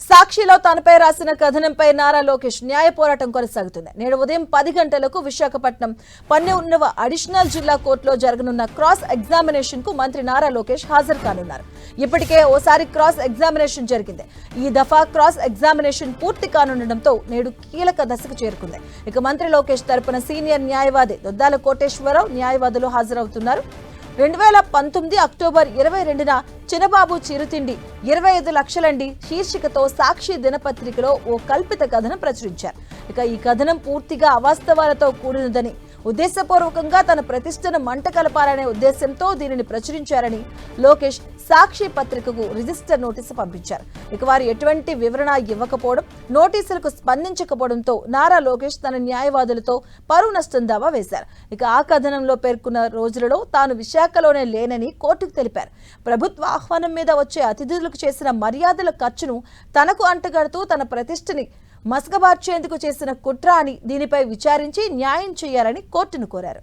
సాక్షిలో తనపై రాసిన కథనంపై నారా లోకేష్ న్యాయ పోరాటం కొనసాగుతుంది. నేడు ఉదయం పది గంటలకు విశాఖపట్నం పన్నెండవ అడిషనల్ జిల్లా కోర్టులో జరగనున్న క్రాస్ ఎగ్జామినేషన్కు మంత్రి నారా లోకేష్ హాజరు కానున్నారు. ఇప్పటికే ఓసారి క్రాస్ ఎగ్జామినేషన్ జరిగింది. ఈ దఫా క్రాస్ ఎగ్జామినేషన్ పూర్తి కానుండటంతో నేడు కీలక దశకు చేరుకుంది. ఇక మంత్రి లోకేష్ తరపున సీనియర్ న్యాయవాది దొద్దాల కోటేశ్వరరావు న్యాయవాదులు హాజరవుతున్నారు. రెండు వేల పంతొమ్మిది అక్టోబర్ ఇరవై రెండున చిన్నబాబు చిరుతిండి. ఇరవై ఐదు లక్షలండి. శీర్షికతో సాక్షి దినపత్రికలో ఓ కల్పిత కథనం ప్రచురించారు. ఇక ఈ కథనం పూర్తిగా అవాస్తవాలతో కూడినదని ఉద్దేశపూర్వకంగా తన ప్రతిష్టను మంట కలపాలనే ఉద్దేశంతో దీనిని ప్రచురించారని లోకేష్ సాక్షి పత్రికకు రిజిస్టర్ నోటీసు పంపించారు. ఇక వారు ఎటువంటి వివరణ ఇవ్వకపోవడం నోటీసులకు స్పందించకపోవడంతో నారా లోకేష్ తన న్యాయవాదులతో పరువు నష్టం దావా వేశారు. ఇక ఆ కథనంలో పేర్కొన్న రోజులలో తాను విశాఖలోనే లేనని కోర్టుకు తెలిపారు. ప్రభుత్వ ఆహ్వానం మీద వచ్చే అతిథులకు చేసిన మర్యాదల ఖర్చును తనకు అంటగడుతూ తన ప్రతిష్టని మసకబార్చేందుకు చేసిన కుట్ర అని దీనిపై విచారించి న్యాయం చేయాలని కోర్టును కోరారు.